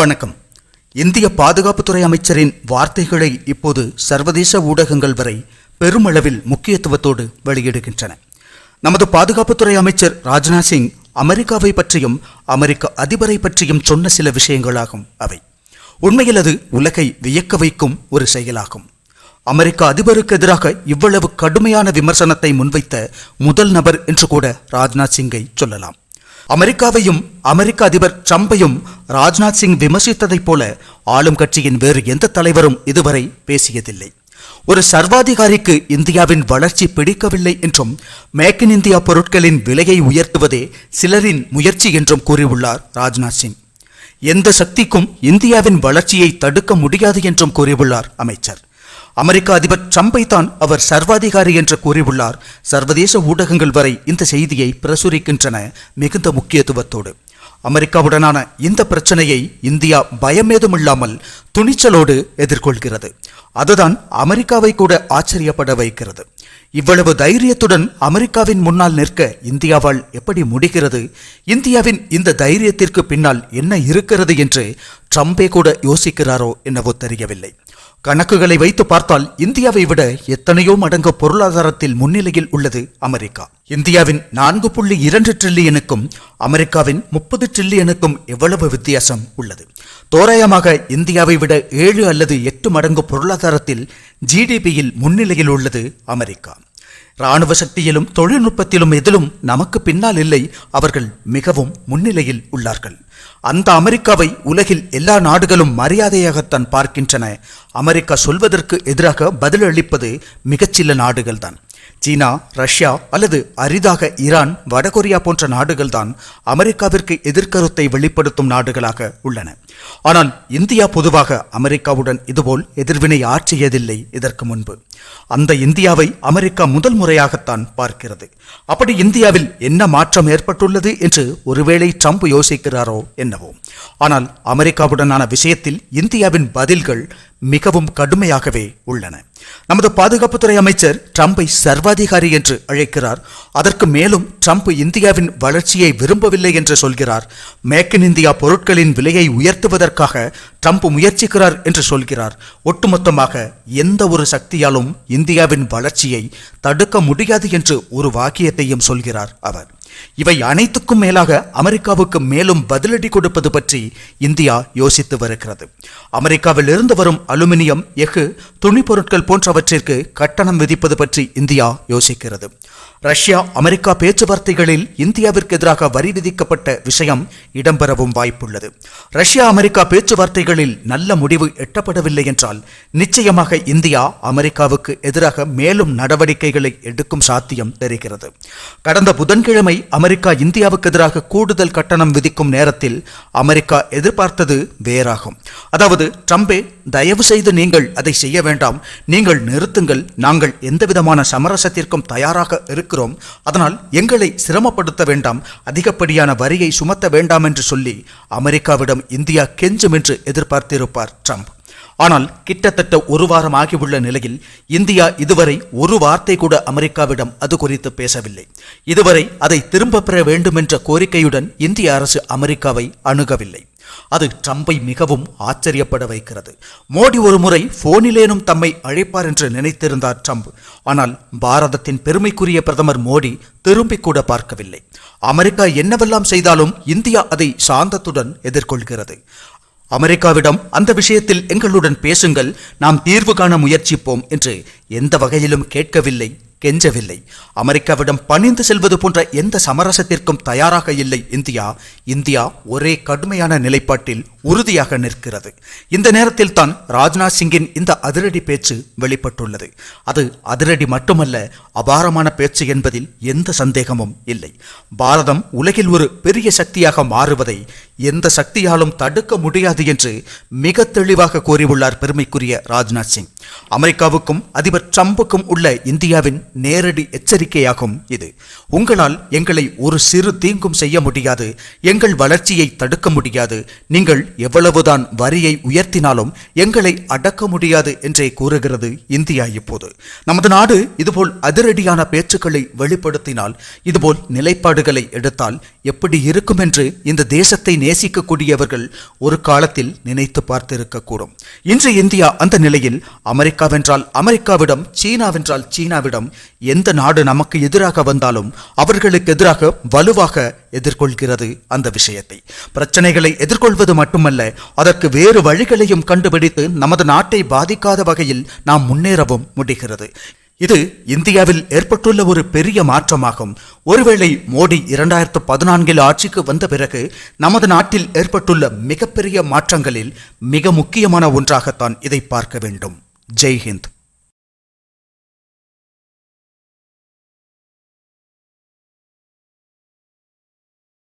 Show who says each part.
Speaker 1: வணக்கம். இந்திய பாதுகாப்புத்துறை அமைச்சரின் வார்த்தைகளை இப்போது சர்வதேச ஊடகங்கள் வரை பெருமளவில் முக்கியத்துவத்தோடு வெளியிடுகின்றன. நமது பாதுகாப்புத்துறை அமைச்சர் ராஜ்நாத் சிங் அமெரிக்காவை பற்றியும் அமெரிக்க அதிபரை பற்றியும் சொன்ன சில விஷயங்களாகும் அவை. உண்மையில் அது உலகை வியக்க வைக்கும் ஒரு செயலாகும். அமெரிக்க அதிபருக்கு எதிராக இவ்வளவு கடுமையான விமர்சனத்தை முன்வைத்த முதல் நபர் என்று கூட ராஜ்நாத் சிங்கை சொல்லலாம். அமெரிக்காவையும் அமெரிக்க அதிபர் ட்ரம்பையும் ராஜ்நாத் சிங் விமர்சித்ததைப் போல ஆளும் கட்சியின் வேறு எந்த தலைவரும் இதுவரை பேசியதில்லை. ஒரு சர்வாதிகாரிக்கு இந்தியாவின் வளர்ச்சி பிடிக்கவில்லை என்றும் மேக் இன் இந்தியா பொருட்களின் விலையை உயர்த்துவதே சிலரின் முயற்சி என்றும் கூறியுள்ளார் ராஜ்நாத் சிங். எந்த சக்திக்கும் இந்தியாவின் வளர்ச்சியை தடுக்க முடியாது என்றும் கூறியுள்ளார் அமைச்சர். அமெரிக்க அதிபர் ட்ரம்பை தான் அவர் சர்வாதிகாரி என்று கூறியுள்ளார். சர்வதேச ஊடகங்கள் வரை இந்த செய்தியை பிரசுரிக்கின்றன மிகுந்த முக்கியத்துவத்தோடு. அமெரிக்காவுடனான இந்த பிரச்சனையை இந்தியா பயமேதுமில்லாமல் துணிச்சலோடு எதிர்கொள்கிறது. அதுதான் அமெரிக்காவை கூட ஆச்சரியப்பட வைக்கிறது. இவ்வளவு தைரியத்துடன் அமெரிக்காவின் முன்னால் நிற்க இந்தியாவால் எப்படி முடிகிறது? இந்தியாவின் இந்த தைரியத்திற்கு பின்னால் என்ன இருக்கிறது என்று ட்ரம்பே கூட யோசிக்கிறாரோ என்னவோ தெரியவில்லை. கணக்குகளை வைத்து பார்த்தால் இந்தியாவை விட எத்தனையோ மடங்கு பொருளாதாரத்தில் முன்னிலையில் உள்ளது அமெரிக்கா. இந்தியாவின் நான்கு புள்ளி இரண்டு ட்ரில்லியனுக்கும் அமெரிக்காவின் முப்பது ட்ரில்லியனுக்கும் எவ்வளவு வித்தியாசம் உள்ளது? தோராயமாக இந்தியாவை விட ஏழு அல்லது எட்டு மடங்கு பொருளாதாரத்தில் ஜிடிபியில் முன்னிலையில் உள்ளது அமெரிக்கா. ராணுவ சக்தியிலும் தொழில்நுட்பத்திலும் எதிலும் நமக்கு பின்னால் இல்லை. அவர்கள் மிகவும் முன்னிலையில் உள்ளார்கள். அந்த அமெரிக்காவை உலகில் எல்லா நாடுகளும் மரியாதையாகத்தான் பார்க்கின்றன. அமெரிக்கா சொல்வதற்கு எதிராக பதிலளிப்பது மிகச்சில நாடுகள்தான். சீனா ரஷ்யா அல்லது அரிதாக ஈரான் வடகொரியா போன்ற நாடுகள்தான் அமெரிக்காவிற்கு எதிர்கருத்தை வெளிப்படுத்தும் நாடுகளாக உள்ளன. ஆனால் இந்தியா பொதுவாக அமெரிக்காவுடன் இதுபோல் எதிர்வினை ஆற்றியதில்லை இதற்கு முன்பு. அந்த இந்தியாவை அமெரிக்கா முதல் முறையாகத்தான் பார்க்கிறது. அப்படி இந்தியாவில் என்ன மாற்றம் ஏற்பட்டுள்ளது என்று ஒருவேளை ட்ரம்ப் யோசிக்கிறாரோ என்னவோ. ஆனால் அமெரிக்காவுடனான விஷயத்தில் இந்தியாவின் பதில்கள் மிகவும் கடுமையாகவே உள்ளன. நமது பாதுகாப்புத்துறை அமைச்சர் ட்ரம்பை சர்வாதிகாரி என்று அழைக்கிறார். அதற்கு மேலும் ட்ரம்ப் இந்தியாவின் வளர்ச்சியை விரும்பவில்லை என்று சொல்கிறார். மேக் இன் இந்தியா பொருட்களின் விலையை உயர்த்துவதற்காக ட்ரம்ப் முயற்சிக்கிறார் என்று சொல்கிறார். ஒட்டுமொத்தமாக எந்த ஒரு சக்தியாலும் இந்தியாவின் வளர்ச்சியை தடுக்க முடியாது என்று ஒரு வாக்கியத்தையும் சொல்கிறார் அவர். இவை அனைத்துக்கும் மேலாக அமெரிக்காவுக்கு மேலும் பதிலடி கொடுப்பது பற்றி இந்தியா யோசித்து வருகிறது. அமெரிக்காவில் இருந்து வரும் அலுமினியம் எஃகு துணி பொருட்கள் போன்றவற்றிற்கு கட்டணம் விதிப்பது பற்றி இந்தியா யோசிக்கிறது. ரஷ்யா அமெரிக்கா பேச்சுவார்த்தைகளில் இந்தியாவிற்கு எதிராக வரி விதிக்கப்பட்ட விஷயம் இடம்பெறவும் வாய்ப்புள்ளது. ரஷ்யா அமெரிக்கா பேச்சுவார்த்தைகளில் நல்ல முடிவு எட்டப்படவில்லை என்றால் நிச்சயமாக இந்தியா அமெரிக்காவுக்கு எதிராக மேலும் நடவடிக்கைகளை எடுக்கும் சாத்தியம் தெரிகிறது. கடந்த புதன்கிழமை அமெரிக்கா இந்தியாவுக்கு எதிராக கூடுதல் கட்டணம் விதிக்கும் நேரத்தில் அமெரிக்கா எதிர்பார்த்தது வேறாகும். அதாவது ட்ரம்பே தயவு செய்து நீங்கள் அதை செய்ய வேண்டாம். நீங்கள் நிறுத்துங்கள். நாங்கள் எந்தவிதமான சமரசத்திற்கும் தயாராக இருக்கிறோம். அதனால் எங்களை சிரமப்படுத்த வேண்டாம். அதிகப்படியான வரியை சுமத்த வேண்டாம் என்று சொல்லி அமெரிக்காவிடம் இந்தியா கெஞ்சும் என்று எதிர்பார்த்திருப்பார் ட்ரம்ப். ஆனால் கிட்டத்தட்ட ஒரு வாரம் ஆகியுள்ள நிலையில் இந்தியா இதுவரை ஒரு வார்த்தை கூட அமெரிக்காவிடம் அது குறித்து பேசவில்லை. இதுவரை அதை திரும்ப பெற வேண்டும் என்ற கோரிக்கையுடன் இந்திய அரசு அமெரிக்காவை அணுகவில்லை. அது ட்ரம்பை மிகவும் ஆச்சரியப்பட வைக்கிறது. மோடி ஒரு முறை போனிலேனும் தம்மை அழைப்பார் என்று நினைத்திருந்தார் ட்ரம்ப். ஆனால் பாரதத்தின் பெருமைக்குரிய பிரதமர் மோடி திரும்பி கூட பார்க்கவில்லை. அமெரிக்கா என்னவெல்லாம் செய்தாலும் இந்தியா அதை சாந்தத்துடன் எதிர்கொள்கிறது. அமெரிக்காவிடம் அந்த விஷயத்தில் எங்களுடன் பேசுங்கள். நாம் தீர்வு காண முயற்சிப்போம் என்று எந்த வகையிலும் கேட்கவில்லை கெஞ்சவில்லை. அமெரிக்காவிடம் பணிந்து செல்வது போன்ற எந்த சமரசத்திற்கும் தயாராக இல்லை. இந்தியா இந்தியா ஒரே கடுமையான நிலைப்பாட்டில் உறுதியாக நிற்கிறது. இந்த நேரத்தில் தான் ராஜ்நாத் சிங்கின் இந்த அதிரடி பேச்சு வெளிப்பட்டுள்ளது. அது அதிரடி மட்டுமல்ல அபாரமான பேச்சு என்பதில் எந்த சந்தேகமும் இல்லை. பாரதம் உலகில் ஒரு பெரிய சக்தியாக மாறுவதை எந்த சக்தியாலும் தடுக்க முடியாது என்று மிக தெளிவாக கூறியுள்ளார் பெருமைக்குரிய ராஜ்நாத் சிங். அமெரிக்காவுக்கும் அதிபர் அதிபர் ட்ரம்புக்கும் உள்ள இந்தியாவின் நேரடி எச்சரிக்கையாகும் இது. உங்களால் எங்களை ஒரு சிறு தீங்கும் செய்ய முடியாது எங்கள் வளர்ச்சியை தடுக்க முடியாது. நீங்கள் எவ்வளவுதான் வரியை உயர்த்தினாலும் எங்களை அடக்க முடியாது என்றே கூறுகிறது இந்தியா இப்போது. நமது நாடு இதுபோல் அதிரடியான பேச்சுக்களை வெளிப்படுத்தினால் இதுபோல் நிலைப்பாடுகளை எடுத்தால் எப்படி இருக்கும் என்று இந்த தேசத்தை நேசிக்கக்கூடியவர்கள் ஒரு காலத்தில் நினைத்து பார்த்திருக்கக்கூடும். இன்று இந்தியா அந்த நிலையில் அமெரிக்காவென்றால் அமெரிக்காவிடம் சீனாவென்றால் சீனாவிடம் எந்த நாடு நமக்கு எதிராக வந்தாலும் அவர்களுக்கு எதிராக வலுவாக எதிர்கொள்கிறது அந்த விஷயத்தை. பிரச்சனைகளை எதிர்கொள்வது மட்டுமல்ல அதற்கு வேறு வழிகளையும் கண்டுபிடித்து நமது நாட்டை பாதிக்காத வகையில் நாம் முன்னேறவும் முடிகிறது. இது இந்தியாவில் ஏற்பட்டுள்ள ஒரு பெரிய மாற்றமாகும். ஒருவேளை மோடி இரண்டாயிரத்து பதினான்கில் ஆட்சிக்கு வந்த பிறகு நமது நாட்டில் ஏற்பட்டுள்ள மிகப்பெரிய மாற்றங்களில் மிக முக்கியமான ஒன்றாகத்தான் இதை பார்க்க வேண்டும். ஜெய்ஹிந்த்.